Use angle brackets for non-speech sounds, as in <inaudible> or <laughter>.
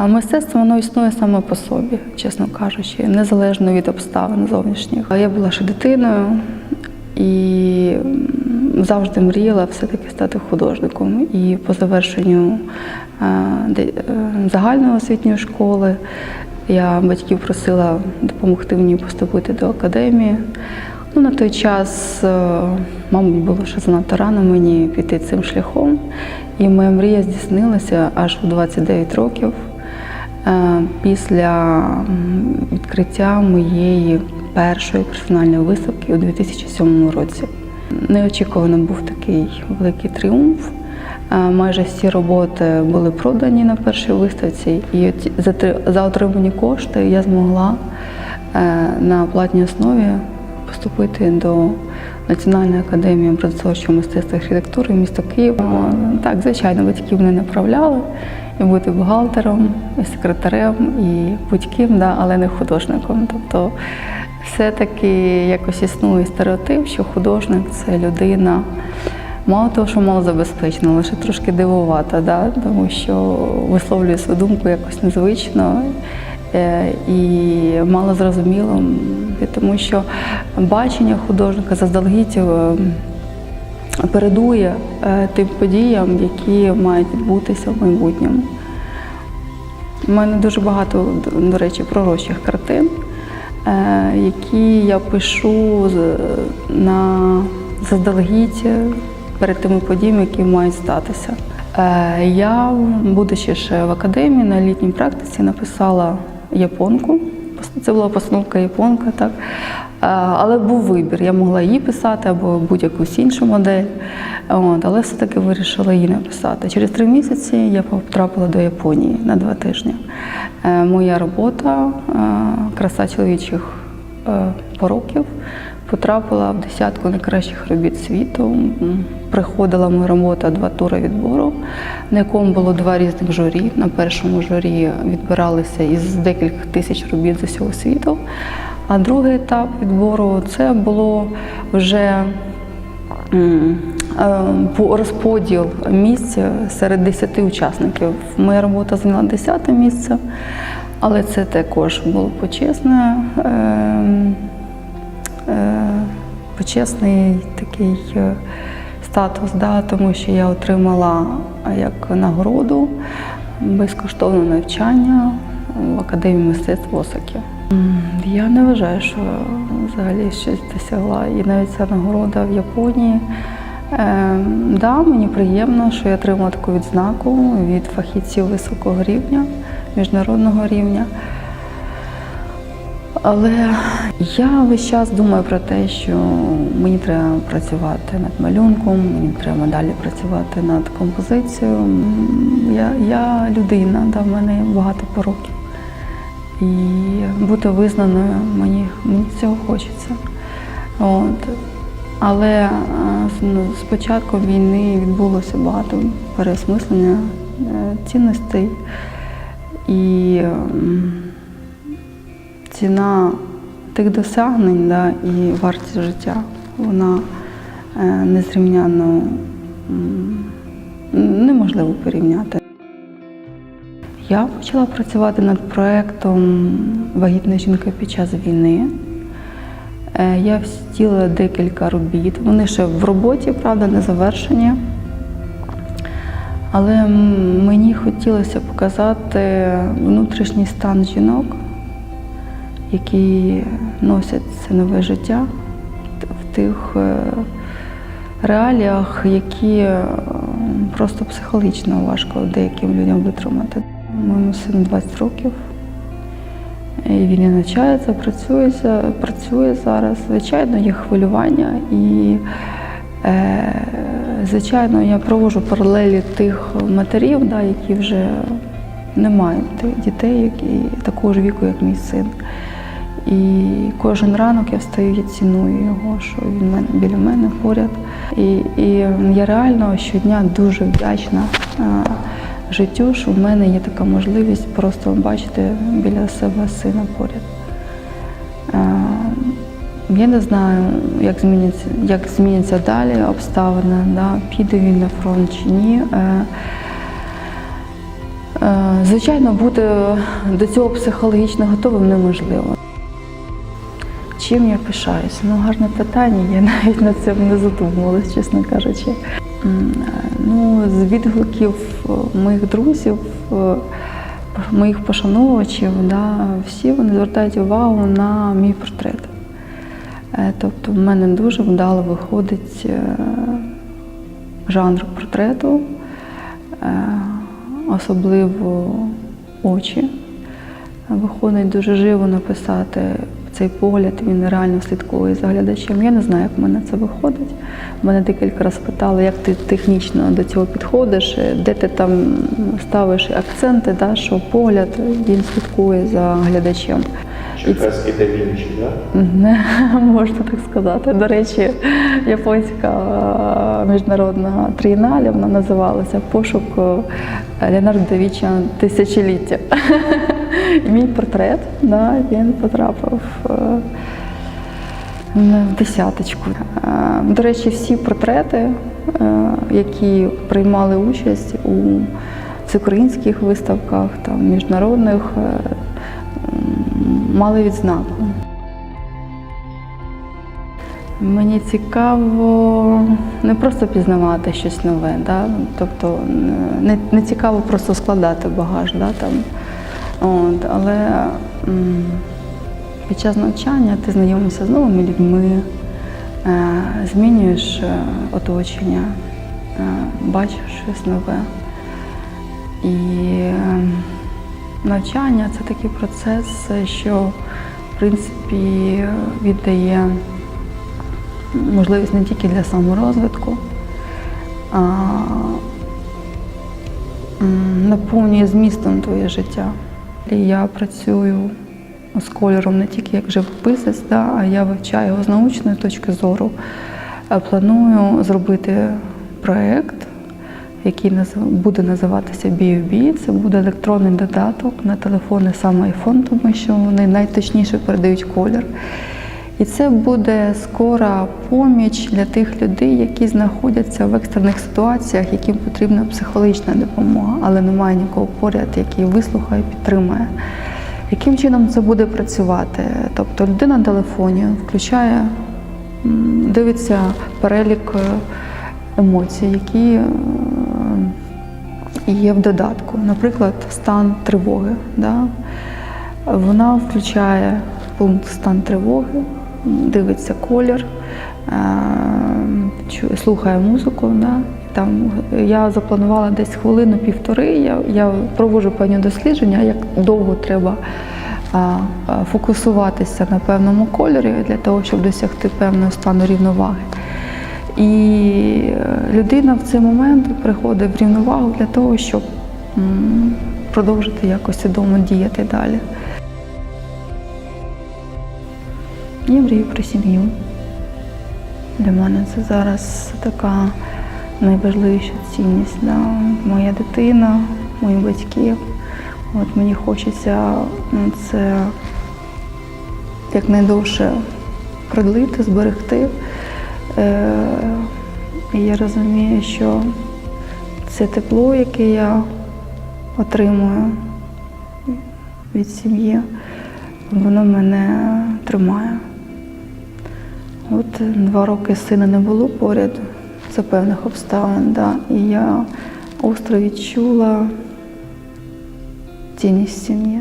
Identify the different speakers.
Speaker 1: А мистецтво воно існує саме по собі, чесно кажучи, незалежно від обставин зовнішніх. Я була ще дитиною і завжди мріяла все-таки стати художником. І по завершенню е, е, загальної освітньої школи я батьків просила допомогти мені поступити до академії. Ну, на той час, е, мабуть, було ще занадто рано мені піти цим шляхом. І моя мрія здійснилася аж у 29 років після відкриття моєї першої персональної виставки у 2007 році. Неочікувано був такий великий тріумф. Е, Майже всі роботи були продані на першій виставці, і за, за отримані кошти я змогла е, на платній основі поступити до Національної академії образотворчого мистецтва і архітектури міста Києва. Так, звичайно, батьків не направляли бути бухгалтером, і секретарем, і будь-ким, да, але не художником. Тобто все-таки якось існує стереотип, що художник це людина. Мало того, що малозабезпечена, лише трошки дивувата, да? тому що висловлює свою думку якось незвично е, і мало зрозуміло, тому що бачення художника заздалегідь е, передує е, тим подіям, які мають відбутися в майбутньому. У мене дуже багато, до- речі, пророчих картин, е, які я пишу на заздалегідь перед тими подіями, які мають статися. Е, Я, будучи ще в академії на літній практиці, написала японку. Це була постановка японка, так. Е, Але був вибір. Я могла її писати або будь-якусь іншу модель. От, але все-таки вирішила її написати. Через три місяці я потрапила до Японії на два тижні. Е, Моя робота е, краса чоловічих пороків потрапила в десятку найкращих робіт світу. Приходила моя робота два тури відбору, на якому було два різних журі. На першому журі відбиралися із декількох тисяч робіт з усього світу. А другий етап відбору це було вже е, по- розподіл місць серед 10 учасників. Моя робота зайняла 10 місце, але це також було почесне. е, е, Почесний такий е, статус, да, тому що я отримала як нагороду безкоштовне навчання в Академії мистецтв Осаки. Я не вважаю, що взагалі щось досягла. І навіть ця нагорода в Японії. Е, да, мені приємно, що я отримала таку відзнаку від фахівців високого рівня, міжнародного рівня. Але я весь час думаю про те, що мені треба працювати над малюнком, мені треба далі працювати над композицією. Я, я людина, да, в мене багато пороків. І бути визнаною мені, мені цього хочеться. От. Але е, ну, з війни відбулося багато переосмислення е, цінностей. І ціна тих досягнень да, і вартість життя, вона е, незрівняно неможливо порівняти. Я почала працювати над проєктом Вагітна жінка під час війни. Е, Я встіла декілька робіт. Вони ще в роботі, правда, не завершені. Але мені хотілося показати внутрішній стан жінок, які носять це нове життя в тих е, реаліях, які е, просто психологічно важко деяким людям витримати. Моєму сину 20 років. І він і навчається, працює, працює зараз. Звичайно, є хвилювання і, е, звичайно, я проводжу паралелі тих матерів, да, які вже не мають дітей, які такого ж віку, як мій син. І кожен ранок я встаю і ціную його, що він біля мене поряд. І, і я реально щодня дуже вдячна е, життю, що в мене є така можливість просто бачити біля себе сина поряд. Е, Я не знаю, як зміняться, як зміняться далі обставини, да, піде він на фронт чи ні. Е, Е, Звичайно, бути до цього психологічно готовим неможливо. Чим я пишаюся? Ну, гарне питання, я <laughs> навіть над цим не задумувалась, чесно кажучи. Ну, з відгуків е, моїх друзів, е, моїх пошановувачів, да, всі вони звертають увагу на мій портрет. Е, Тобто в мене дуже вдало виходить жанр портрету, особливо очі. Виходить дуже живо написати цей погляд, він реально слідкує за глядачем. Я не знаю, як в мене це виходить. Мене декілька разів питали, як ти технічно до цього підходиш, де ти там ставиш акценти, да, що погляд він слідкує за глядачем. І це-
Speaker 2: Чекаський да Вінчі,
Speaker 1: не <laughs> можна так сказати. До речі, японська е, міжнародна трієнале, вона називалася Пошук е, Леонардо да Вінчі тисячоліття. І <laughs> мій портрет, да, він потрапив в десяточку. Е, До речі, всі портрети, які приймали участь у всеукраїнських виставках, там, міжнародних, мали відзнаку. Мені цікаво не просто пізнавати щось нове, да? тобто не, не цікаво просто складати багаж, да, там. От, але під час навчання ти знайомишся з новими людьми, е, змінюєш е, оточення, е, бачиш щось нове. І е, навчання це такий процес, що в принципі віддає можливість не тільки для саморозвитку, а наповнює змістом твоє життя. І я працюю з кольором не тільки як живописець, да, а я вивчаю його з научної точки зору. Планую зробити проєкт, який буде називатися B.U.B. Це буде електронний додаток на телефони саме iPhone, тому що вони найточніше передають колір. І це буде скора поміч для тих людей, які знаходяться в екстрених ситуаціях, яким потрібна психологічна допомога, але немає нікого поряд, який вислухає, підтримає. Яким чином це буде працювати? Тобто людина на телефоні включає, дивиться перелік е, емоцій, які е, є в додатку. Наприклад, стан тривоги. Да? Вона включає пункт стан тривоги, дивиться колір, е, слухає музику. Да? Там я запланувала десь хвилину-півтори. Я, я проводжу певні дослідження, як довго треба а, фокусуватися на певному кольорі для того, щоб досягти певного стану рівноваги. І е, людина в цей момент приходить в рівновагу для того, щоб продовжити якось свідомо діяти далі. Я мрію про сім'ю. Для мене це зараз така найважливіша цінність. Да? Моя дитина, мої батьки. От мені хочеться це якнайдовше продлити, зберегти. Е, і я розумію, що це тепло, яке я отримую від сім'ї, воно мене тримає. От два роки сина не було поряд, це певних обставин, да, і я остро відчула цінність сім'ї.